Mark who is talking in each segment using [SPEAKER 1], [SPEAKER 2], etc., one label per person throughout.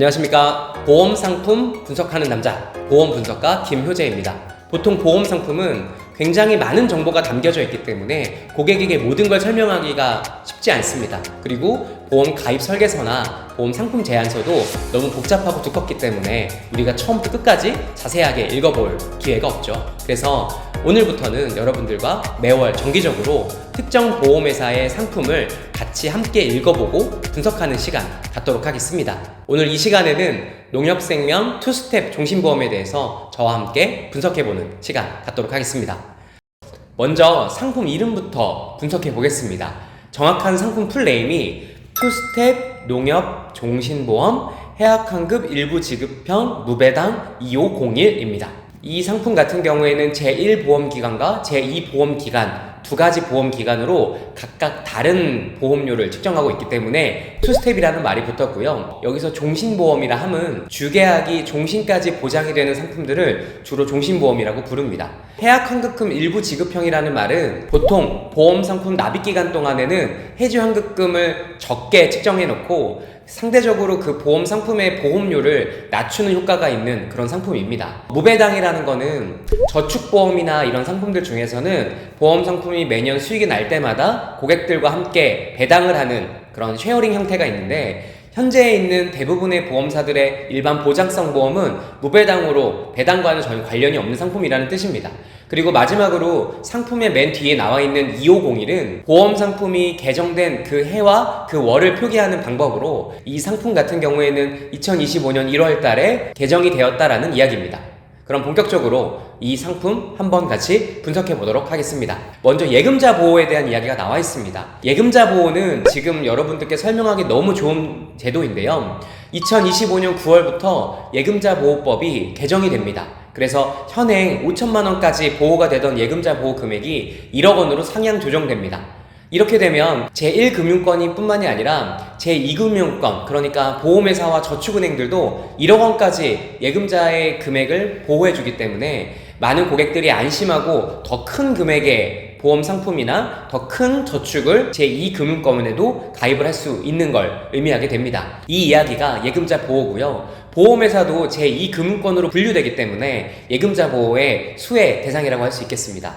[SPEAKER 1] 안녕하십니까. 보험 상품 분석하는 남자, 보험 분석가 김효재입니다. 보통 보험 상품은 굉장히 많은 정보가 담겨져 있기 때문에 고객에게 모든 걸 설명하기가 쉽지 않습니다. 그리고 보험 가입 설계서나 보험 상품 제안서도 너무 복잡하고 두껍기 때문에 우리가 처음부터 끝까지 자세하게 읽어볼 기회가 없죠. 그래서 오늘부터는 여러분들과 매월 정기적으로 특정 보험회사의 상품을 같이 함께 읽어보고 분석하는 시간 갖도록 하겠습니다. 오늘 이 시간에는 농협생명 투스텝 종신보험에 대해서 저와 함께 분석해보는 시간 갖도록 하겠습니다. 먼저 상품 이름부터 분석해 보겠습니다. 정확한 상품 풀네임이 투스텝 농협 종신보험 해약환급 일부 지급형 무배당 2501입니다. 이 상품 같은 경우에는 제1보험기관과 제2보험기관 두 가지 보험기관으로 각각 다른 보험료를 측정하고 있기 때문에 투스텝이라는 말이 붙었고요. 여기서 종신보험이라 함은 주계약이 종신까지 보장이 되는 상품들을 주로 종신보험이라고 부릅니다. 해약 환급금 일부 지급형이라는 말은 보통 보험 상품 납입 기간 동안에는 해지 환급금을 적게 측정해 놓고 상대적으로 그 보험 상품의 보험료를 낮추는 효과가 있는 그런 상품입니다. 무배당이라는 거는 저축보험이나 이런 상품들 중에서는 보험 상품이 매년 수익이 날 때마다 고객들과 함께 배당을 하는 그런 쉐어링 형태가 있는데 현재 있는 대부분의 보험사들의 일반 보장성 보험은 무배당으로 배당과는 전혀 관련이 없는 상품이라는 뜻입니다. 그리고 마지막으로 상품의 맨 뒤에 나와 있는 2501은 보험 상품이 개정된 그 해와 그 월을 표기하는 방법으로 이 상품 같은 경우에는 2025년 1월 달에 개정이 되었다라는 이야기입니다. 그럼 본격적으로 이 상품 한번 같이 분석해 보도록 하겠습니다. 먼저 예금자 보호에 대한 이야기가 나와 있습니다. 예금자 보호는 지금 여러분들께 설명하기 너무 좋은 제도인데요. 2025년 9월부터 예금자 보호법이 개정이 됩니다. 그래서 현행 5천만 원까지 보호가 되던 예금자 보호 금액이 1억 원으로 상향 조정됩니다. 이렇게 되면 제1금융권이 뿐만이 아니라 제2금융권, 그러니까 보험회사와 저축은행들도 1억 원까지 예금자의 금액을 보호해주기 때문에 많은 고객들이 안심하고 더 큰 금액의 보험 상품이나 더 큰 저축을 제2금융권에도 가입을 할 수 있는 걸 의미하게 됩니다. 이 이야기가 예금자 보호고요. 보험회사도 제2금융권으로 분류되기 때문에 예금자 보호의 수혜 대상이라고 할 수 있겠습니다.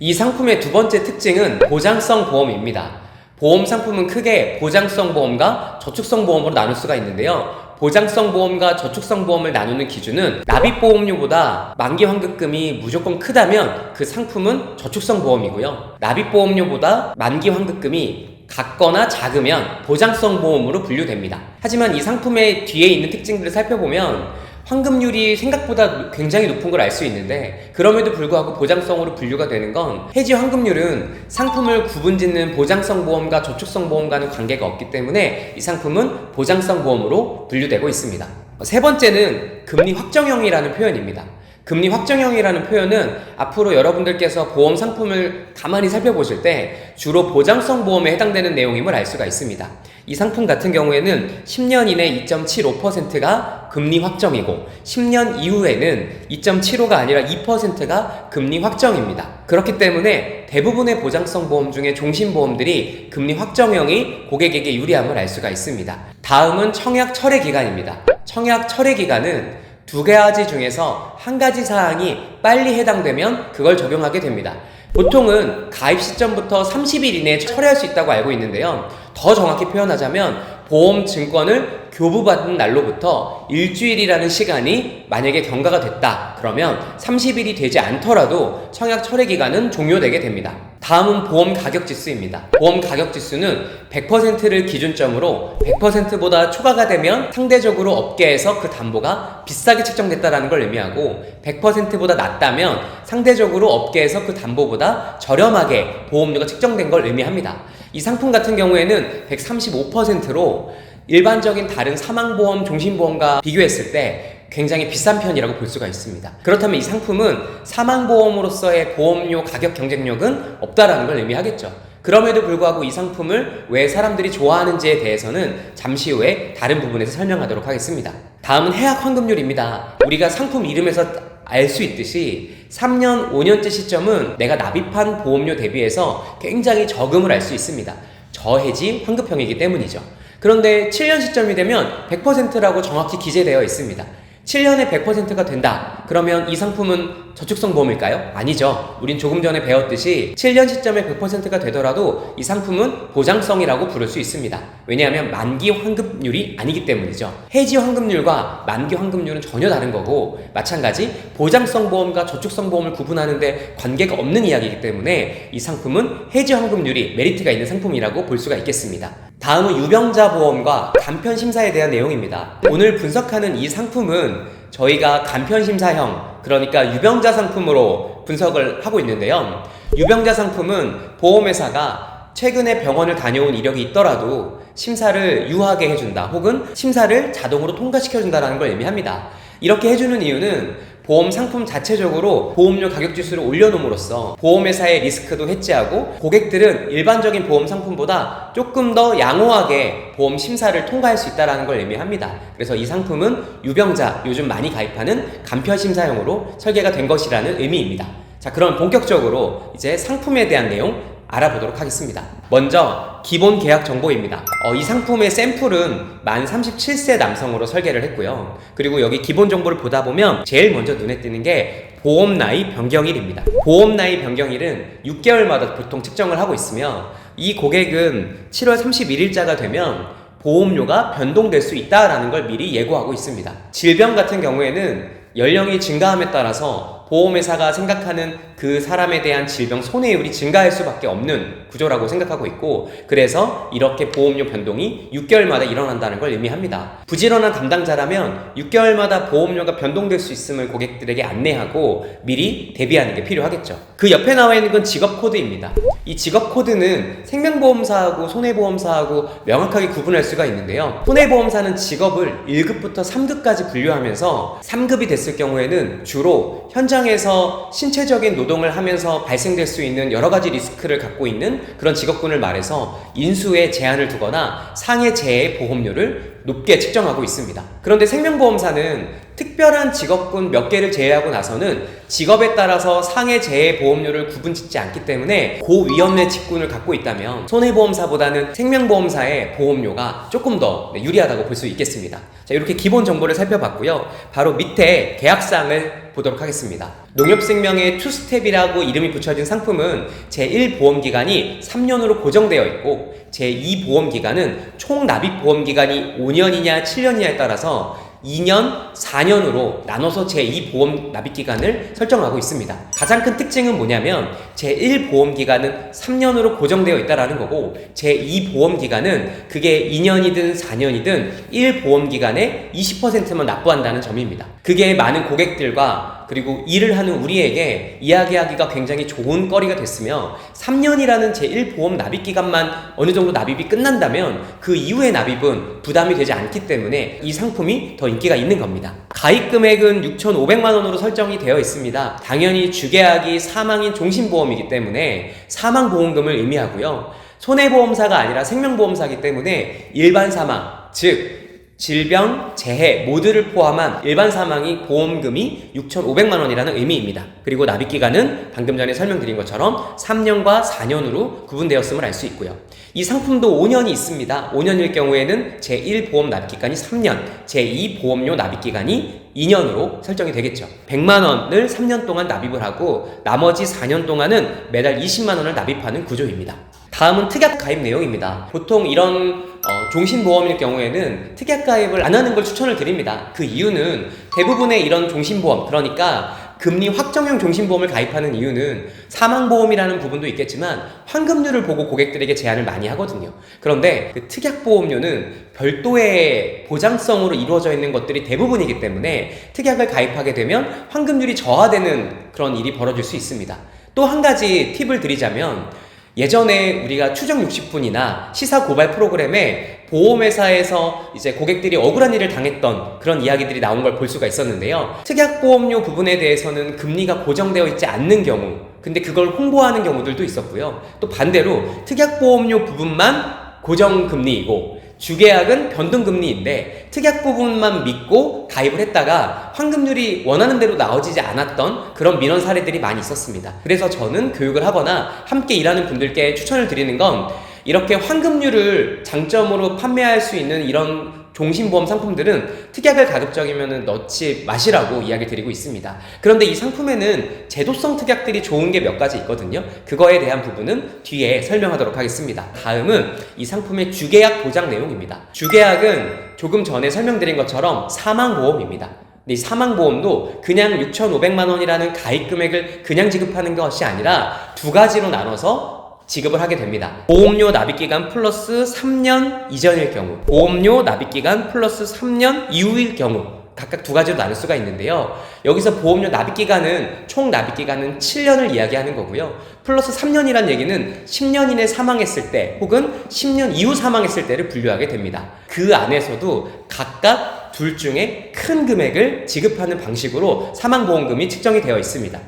[SPEAKER 1] 이 상품의 두 번째 특징은 보장성 보험입니다. 보험 상품은 크게 보장성 보험과 저축성 보험으로 나눌 수가 있는데요. 보장성 보험과 저축성 보험을 나누는 기준은 납입 보험료보다 만기 환급금이 무조건 크다면 그 상품은 저축성 보험이고요. 납입 보험료보다 만기 환급금이 같거나 작으면 보장성 보험으로 분류됩니다. 하지만 이 상품의 뒤에 있는 특징들을 살펴보면 환급률이 생각보다 굉장히 높은 걸 알 수 있는데 그럼에도 불구하고 보장성으로 분류가 되는 건 해지 환급률은 상품을 구분짓는 보장성 보험과 저축성 보험과는 관계가 없기 때문에 이 상품은 보장성 보험으로 분류되고 있습니다. 세 번째는 금리 확정형이라는 표현입니다. 금리 확정형이라는 표현은 앞으로 여러분들께서 보험 상품을 가만히 살펴보실 때 주로 보장성 보험에 해당되는 내용임을 알 수가 있습니다. 이 상품 같은 경우에는 10년 이내 2.75%가 금리 확정이고 10년 이후에는 2.75가 아니라 2%가 금리 확정입니다. 그렇기 때문에 대부분의 보장성 보험 중에 종신보험들이 금리 확정형이 고객에게 유리함을 알 수가 있습니다. 다음은 청약 철회 기간입니다. 청약 철회 기간은 두 가지 중에서 한 가지 사항이 빨리 해당되면 그걸 적용하게 됩니다. 보통은 가입 시점부터 30일 이내에 철회할 수 있다고 알고 있는데요. 더 정확히 표현하자면 보험 증권을 교부받은 날로부터 일주일이라는 시간이 만약에 경과가 됐다. 그러면 30일이 되지 않더라도 청약 철회 기간은 종료되게 됩니다. 다음은 보험 가격 지수입니다. 보험 가격 지수는 100%를 기준점으로 100%보다 초과가 되면 상대적으로 업계에서 그 담보가 비싸게 측정됐다라는 걸 의미하고 100%보다 낮다면 상대적으로 업계에서 그 담보보다 저렴하게 보험료가 측정된 걸 의미합니다. 이 상품 같은 경우에는 135%로 일반적인 다른 사망보험, 종신보험과 비교했을 때 굉장히 비싼 편이라고 볼 수가 있습니다. 그렇다면 이 상품은 사망보험으로서의 보험료 가격 경쟁력은 없다라는 걸 의미하겠죠. 그럼에도 불구하고 이 상품을 왜 사람들이 좋아하는지에 대해서는 잠시 후에 다른 부분에서 설명하도록 하겠습니다. 다음은 해약 환급률입니다. 우리가 상품 이름에서 알 수 있듯이 3년, 5년째 시점은 내가 납입한 보험료 대비해서 굉장히 저금을 할수 있습니다. 저해지 환급형이기 때문이죠. 그런데 7년 시점이 되면 100%라고 정확히 기재되어 있습니다. 7년에 100%가 된다. 그러면 이 상품은 저축성 보험일까요? 아니죠. 우린 조금 전에 배웠듯이 7년 시점에 100%가 되더라도 이 상품은 보장성이라고 부를 수 있습니다. 왜냐하면 만기 환급률이 아니기 때문이죠. 해지 환급률과 만기 환급률은 전혀 다른 거고 마찬가지 보장성 보험과 저축성 보험을 구분하는데 관계가 없는 이야기이기 때문에 이 상품은 해지 환급률이 메리트가 있는 상품이라고 볼 수가 있겠습니다. 다음은 유병자 보험과 간편 심사에 대한 내용입니다. 오늘 분석하는 이 상품은 저희가 간편 심사형 그러니까 유병자 상품으로 분석을 하고 있는데요. 유병자 상품은 보험회사가 최근에 병원을 다녀온 이력이 있더라도 심사를 유하게 해준다 혹은 심사를 자동으로 통과시켜준다는 걸 의미합니다. 이렇게 해주는 이유는 보험 상품 자체적으로 보험료 가격 지수를 올려놓음으로써 보험회사의 리스크도 해지하고 고객들은 일반적인 보험 상품보다 조금 더 양호하게 보험 심사를 통과할 수 있다는 걸 의미합니다. 그래서 이 상품은 유병자 요즘 많이 가입하는 간편 심사용으로 설계가 된 것이라는 의미입니다. 자, 그럼 본격적으로 이제 상품에 대한 내용 알아보도록 하겠습니다. 먼저 기본 계약 정보입니다. 어, 이 상품의 샘플은 만 37세 남성으로 설계를 했고요. 그리고 여기 기본 정보를 보다 보면 제일 먼저 눈에 띄는 게 보험 나이 변경일입니다. 보험 나이 변경일은 6개월마다 보통 측정을 하고 있으며 이 고객은 7월 31일자가 되면 보험료가 변동될 수 있다라는 걸 미리 예고하고 있습니다. 질병 같은 경우에는 연령이 증가함에 따라서 보험회사가 생각하는 그 사람에 대한 질병 손해율이 증가할 수밖에 없는 구조라고 생각하고 있고 그래서 이렇게 보험료 변동이 6개월마다 일어난다는 걸 의미합니다. 부지런한 담당자라면 6개월마다 보험료가 변동될 수 있음을 고객들에게 안내하고 미리 대비하는 게 필요하겠죠. 그 옆에 나와 있는 건 직업 코드입니다. 이 직업 코드는 생명보험사하고 손해보험사하고 명확하게 구분할 수가 있는데요. 손해보험사는 직업을 1급부터 3급까지 분류하면서 3급이 됐을 경우에는 주로 현장에서 신체적인 노동을 하면서 발생될 수 있는 여러 가지 리스크를 갖고 있는 그런 직업군을 말해서 인수에 제한을 두거나 상해 재해 보험료를 높게 측정하고 있습니다. 그런데 생명보험사는 특별한 직업군 몇 개를 제외하고 나서는 직업에 따라서 상해 재해 보험료를 구분 짓지 않기 때문에 고위험의 직군을 갖고 있다면 손해보험사보다는 생명보험사의 보험료가 조금 더 네, 유리하다고 볼 수 있겠습니다. 자, 이렇게 기본 정보를 살펴봤고요. 바로 밑에 계약사항을 보도록 하겠습니다. 농협생명의 투스텝이라고 이름이 붙여진 상품은 제1보험기간이 3년으로 고정되어 있고 제2보험기간은 총 납입 보험기간이 5년 이냐 7년이냐에 따라서 2년, 4년으로 나눠서 제2보험 납입기간을 설정하고 있습니다. 가장 큰 특징은 뭐냐면 제1보험기간은 3년으로 고정되어 있다는 거고 제2보험기간은 그게 2년이든 4년이든 1보험기간에 20%만 납부한다는 점입니다. 그게 많은 고객들과 그리고 일을 하는 우리에게 이야기하기가 굉장히 좋은 거리가 됐으며 3년이라는 제1보험 납입 기간만 어느 정도 납입이 끝난다면 그 이후의 납입은 부담이 되지 않기 때문에 이 상품이 더 인기가 있는 겁니다. 가입 금액은 6,500만 원으로 설정이 되어 있습니다. 당연히 주계약이 사망인 종신보험이기 때문에 사망보험금을 의미하고요. 손해보험사가 아니라 생명보험사기 때문에 일반 사망, 즉 질병, 재해 모두를 포함한 일반 사망이 보험금이 6,500만 원이라는 의미입니다. 그리고 납입 기간은 방금 전에 설명드린 것처럼 3년과 4년으로 구분되었음을 알 수 있고요. 이 상품도 5년이 있습니다. 5년일 경우에는 제1 보험 납입 기간이 3년, 제2 보험료 납입 기간이 2년으로 설정이 되겠죠. 100만 원을 3년 동안 납입을 하고 나머지 4년 동안은 매달 20만 원을 납입하는 구조입니다. 다음은 특약 가입 내용입니다. 보통 이런 어, 종신보험일 경우에는 특약 가입을 안 하는 걸 추천을 드립니다. 그 이유는 대부분의 이런 종신보험, 그러니까 금리 확정형 종신보험을 가입하는 이유는 사망보험이라는 부분도 있겠지만 환급률을 보고 고객들에게 제한을 많이 하거든요. 그런데 그 특약보험료는 별도의 보장성으로 이루어져 있는 것들이 대부분이기 때문에 특약을 가입하게 되면 환급률이 저하되는 그런 일이 벌어질 수 있습니다. 또 한 가지 팁을 드리자면 예전에 우리가 추정 60분이나 시사 고발 프로그램에 보험회사에서 이제 고객들이 억울한 일을 당했던 그런 이야기들이 나온 걸 볼 수가 있었는데요. 특약보험료 부분에 대해서는 금리가 고정되어 있지 않는 경우, 근데 그걸 홍보하는 경우들도 있었고요. 또 반대로 특약보험료 부분만 고정금리이고 주계약은 변동금리인데 특약 부분만 믿고 가입을 했다가 환급률이 원하는 대로 나오지 않았던 그런 민원 사례들이 많이 있었습니다. 그래서 저는 교육을 하거나 함께 일하는 분들께 추천을 드리는 건 이렇게 환급률을 장점으로 판매할 수 있는 이런 종신보험 상품들은 특약을 가급적이면 넣지 마시라고 이야기 드리고 있습니다. 그런데 이 상품에는 제도성 특약들이 좋은 게 몇 가지 있거든요. 그거에 대한 부분은 뒤에 설명하도록 하겠습니다. 다음은 이 상품의 주계약 보장 내용입니다. 주계약은 조금 전에 설명드린 것처럼 사망보험입니다. 이 사망보험도 그냥 6,500만 원이라는 가입 금액을 그냥 지급하는 것이 아니라 두 가지로 나눠서 지급을 하게 됩니다. 보험료 납입기간 플러스 3년 이전일 경우, 보험료 납입기간 플러스 3년 이후일 경우, 각각 두 가지로 나눌 수가 있는데요. 여기서 보험료 납입 기간은 총 납입 기간은 7년을 이야기하는 거고요. 플러스 3년이란 얘기는 10년 이내 사망했을 때 혹은 10년 이후 사망했을 때를 분류하게 됩니다. 그 안에서도 각각 둘 중에 큰 금액을 지급하는 방식으로 사망보험금이 측정이 되어 있습니다.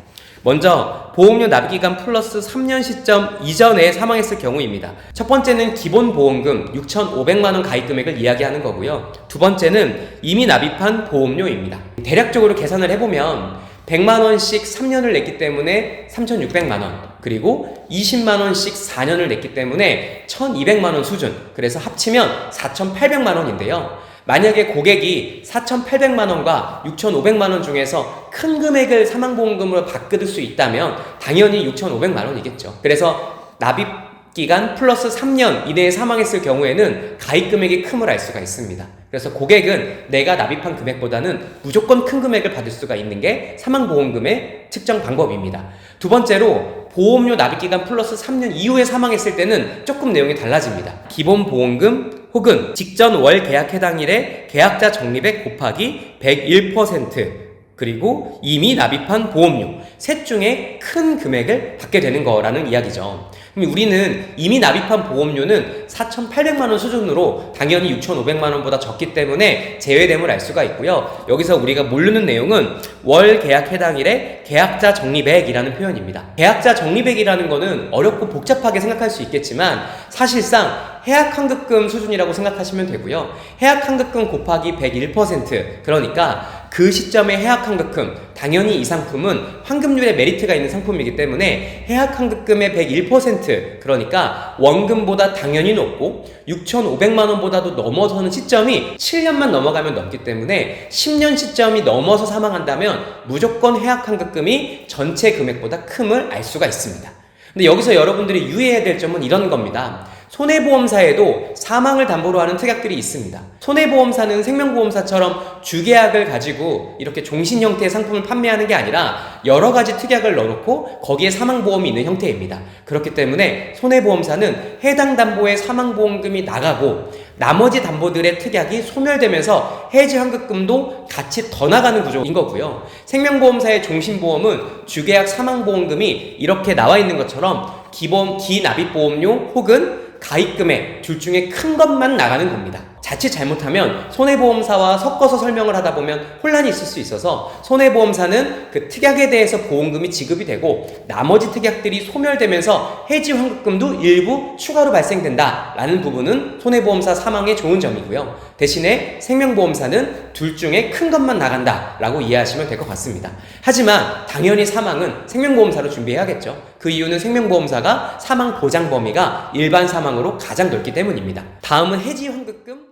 [SPEAKER 1] 먼저 보험료 납입기간 플러스 3년 시점 이전에 사망했을 경우입니다. 첫 번째는 기본 보험금 6,500만 원 가입 금액을 이야기하는 거고요. 두 번째는 이미 납입한 보험료입니다. 대략적으로 계산을 해보면 100만 원씩 3년을 냈기 때문에 3,600만 원, 그리고 20만 원씩 4년을 냈기 때문에 1,200만 원 수준. 그래서 합치면 4,800만 원인데요. 만약에 고객이 4,800만 원과 6,500만 원 중에서 큰 금액을 사망보험금으로 바꿔들 수 있다면 당연히 6,500만 원이겠죠. 그래서 납입 기간 플러스 3년 이내에 사망했을 경우에는 가입 금액이 큼을 알 수가 있습니다. 그래서 고객은 내가 납입한 금액보다는 무조건 큰 금액을 받을 수가 있는 게 사망보험금의 측정 방법입니다. 두 번째로 보험료 납입 기간 플러스 3년 이후에 사망했을 때는 조금 내용이 달라집니다. 기본 보험금 혹은 직전 월 계약 해당일에 계약자 적립액 곱하기 101% 그리고 이미 납입한 보험료 셋 중에 큰 금액을 받게 되는 거라는 이야기죠. 그럼 우리는 이미 납입한 보험료는 4,800만 원 수준으로 당연히 6,500만 원보다 적기 때문에 제외됨을 알 수가 있고요. 여기서 우리가 모르는 내용은 월 계약 해당일에 계약자 적립액이라는 표현입니다. 계약자 적립액이라는 거는 어렵고 복잡하게 생각할 수 있겠지만 사실상 해약 환급금 수준이라고 생각하시면 되고요. 해약 환급금 곱하기 101% 그러니까 그 시점의 해약 환급금 당연히 이 상품은 환급률에 메리트가 있는 상품이기 때문에 해약 환급금의 101% 그러니까 원금보다 당연히 높고 6,500만 원보다도 넘어서는 시점이 7년만 넘어가면 넘기 때문에 10년 시점이 넘어서 사망한다면 무조건 해약 환급금이 전체 금액보다 큼을 알 수가 있습니다. 근데 여기서 여러분들이 유의해야 될 점은 이런 겁니다. 손해보험사에도 사망을 담보로 하는 특약들이 있습니다. 손해보험사는 생명보험사처럼 주계약을 가지고 이렇게 종신 형태의 상품을 판매하는 게 아니라 여러 가지 특약을 넣어놓고 거기에 사망보험이 있는 형태입니다. 그렇기 때문에 손해보험사는 해당 담보의 사망보험금이 나가고 나머지 담보들의 특약이 소멸되면서 해지 환급금도 같이 더 나가는 구조인 거고요. 생명보험사의 종신보험은 주계약 사망보험금이 이렇게 나와 있는 것처럼 기본 기납입보험료 혹은 가입금액 둘 중에 큰 것만 나가는 겁니다. 자칫 잘못하면 손해보험사와 섞어서 설명을 하다 보면 혼란이 있을 수 있어서 손해보험사는 그 특약에 대해서 보험금이 지급이 되고 나머지 특약들이 소멸되면서 해지 환급금도 일부 추가로 발생된다라는 부분은 손해보험사 사망에 좋은 점이고요. 대신에 생명보험사는 둘 중에 큰 것만 나간다라고 이해하시면 될 것 같습니다. 하지만 당연히 사망은 생명보험사로 준비해야겠죠. 그 이유는 생명보험사가 사망 보장 범위가 일반 사망으로 가장 넓기 때문입니다. 다음은 해지 환급금